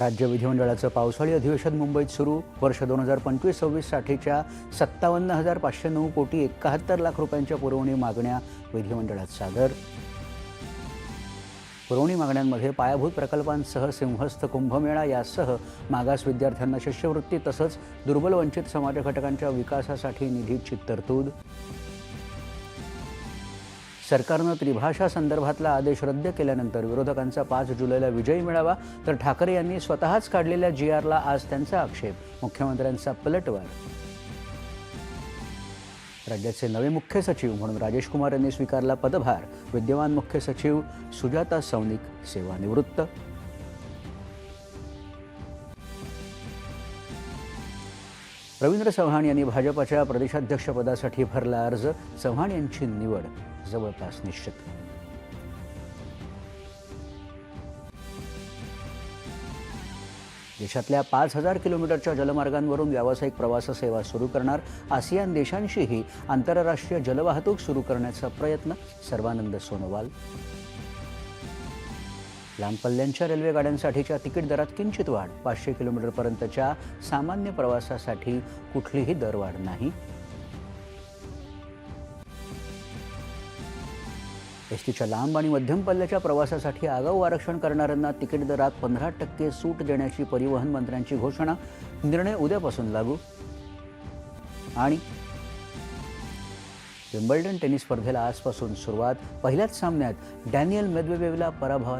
राज्य विधिमंडळाचं पावसाळी अधिवेशन मुंबईत सुरू. वर्ष दोन हजार पंचवीस सव्वीससाठीच्या सत्तावन्न हजार पाचशे नऊ कोटी एकाहत्तर लाख रुपयांच्या पुरवणी मागण्या विधिमंडळात सादर. पुरवणी मागण्यांमध्ये पायाभूत प्रकल्पांसह सिंहस्थ कुंभमेळा यासह मागास विद्यार्थ्यांना शिष्यवृत्ती तसंच दुर्बल वंचित समाज घटकांच्या विकासासाठी निधीची तरतूद. सरकारनं त्रिभाषा संदर्भातला आदेश रद्द केल्यानंतर विरोधकांचा पाच जुलैला विजयी मिळावा तर ठाकरे यांनी स्वतःच काढलेल्या जी आरला आज त्यांचा आक्षेप. मुख्यमंत्र्यांचा पलटवार. राज्याचे नवे मुख्य सचिव म्हणून राजेश कुमार यांनी स्वीकारला पदभार. विद्यमान मुख्य सचिव सुजाता सौनिक सेवानिवृत्त. रवींद्र चव्हाण यांनी भाजपाच्या प्रदेशाध्यक्षपदासाठी भरला अर्ज. चव्हाण यांची निवड. जवळपास निश्चित देशातल्या पाच हजार किलोमीटरच्या जलमार्गांवरून व्यावसायिक प्रवास सेवा सुरू करणार आसियान देशांशीही आंतरराष्ट्रीय जलवाहतूक सुरू करण्याचा प्रयत्न सर्वानंद सोनोवाल. लांब पल्ल्यांच्या रेल्वे गाड्यांसाठीच्या तिकीट दरात किंचित वाढ पाचशे किलोमीटरपर्यंतच्या सामान्य प्रवासासाठी कुठलीही दरवाढ नाही. एस टीच्या लांब आणि मध्यम पल्ल्याच्या प्रवासासाठी आगाऊ आरक्षण करणाऱ्यांना तिकीट दरात पंधरा टक्के सूट देण्याची परिवहन मंत्र्यांची घोषणा निर्णय उद्यापासून लागू. आणि विम्बल्डन टेनिस स्पर्धेला आजपासून सुरुवात. पहिल्याच सामन्यात डॅनियल मेदवेदेवला पराभवात